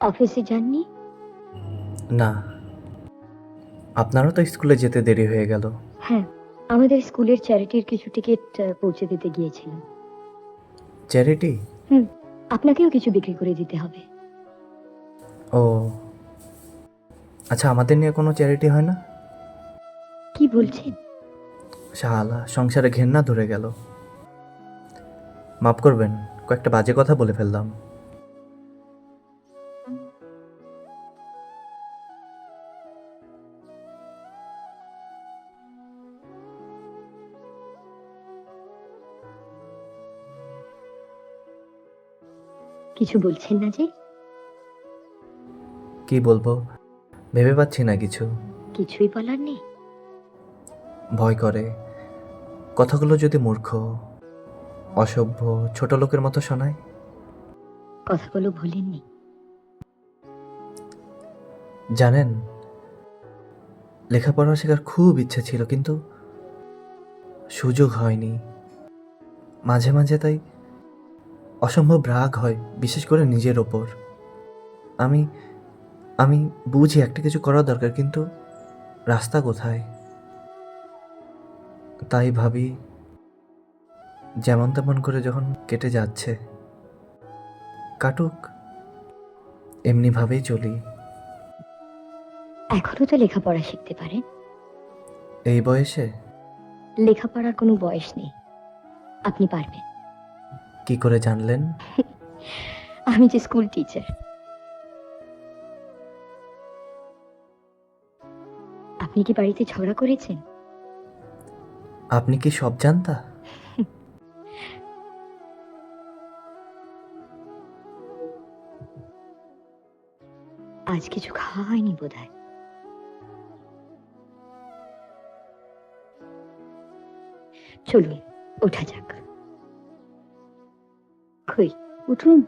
অফিসে যাননি? না। আপনারও তো স্কুলে যেতে দেরি হয়ে গেল। হ্যাঁ আমাদের স্কুলের চ্যারিটির কিছু টিকিট পৌঁছে দিতে গিয়েছিলাম। চ্যারিটি? হুম আপনাকেও কিছু বিক্রি করে দিতে হবে। ও। আচ্ছা আমাদের নিয়ে কোনো চ্যারিটি হয় না? কি বলছেন? শালা সংসারে ঘেন্না ধরে গেল। মাফ করবেন কয়েকটা বাজে কথা বলে ফেললাম। কিছু বলছেন না যে? কি বলব? ভেবে পাচ্ছি না কিছু। কিছুই বলার নেই। ভয় করে। কথাগুলো যদি মূর্খ অসভ্য ছোট লোকের মতো শোনায়? কথাগুলো ভুলেননি। জানেন লেখাপড়া শেখার খুব ইচ্ছে ছিল, কিন্তু সুযোগ হয়নি। মাঝে মাঝে তাই অসম্ভব রাগ হয়, বিশেষ করে নিজের ওপর। আমি আমি বুঝি একটা কিছু করা দরকার, কিন্তু রাস্তা কোথায়? তাই ভাবি, যেমন তেমন করে যখন কেটে যাচ্ছে, কাটুক, এমনিভাবেই চলি। এখনও তো লেখাপড়া শিখতে পারে। এই বয়সে? লেখাপড়ার কোনো বয়স নেই। আপনি পারবেন। কি করে জানলেন? আমি যে স্কুল টিচার। আপনি কি বাড়িতে ঝগড়া করেছেন? আপনি কি সব জানতা? আজ কিছু খাওয়া হয়নি বোধ হয় চলুন ওঠা যাক কই উঠুন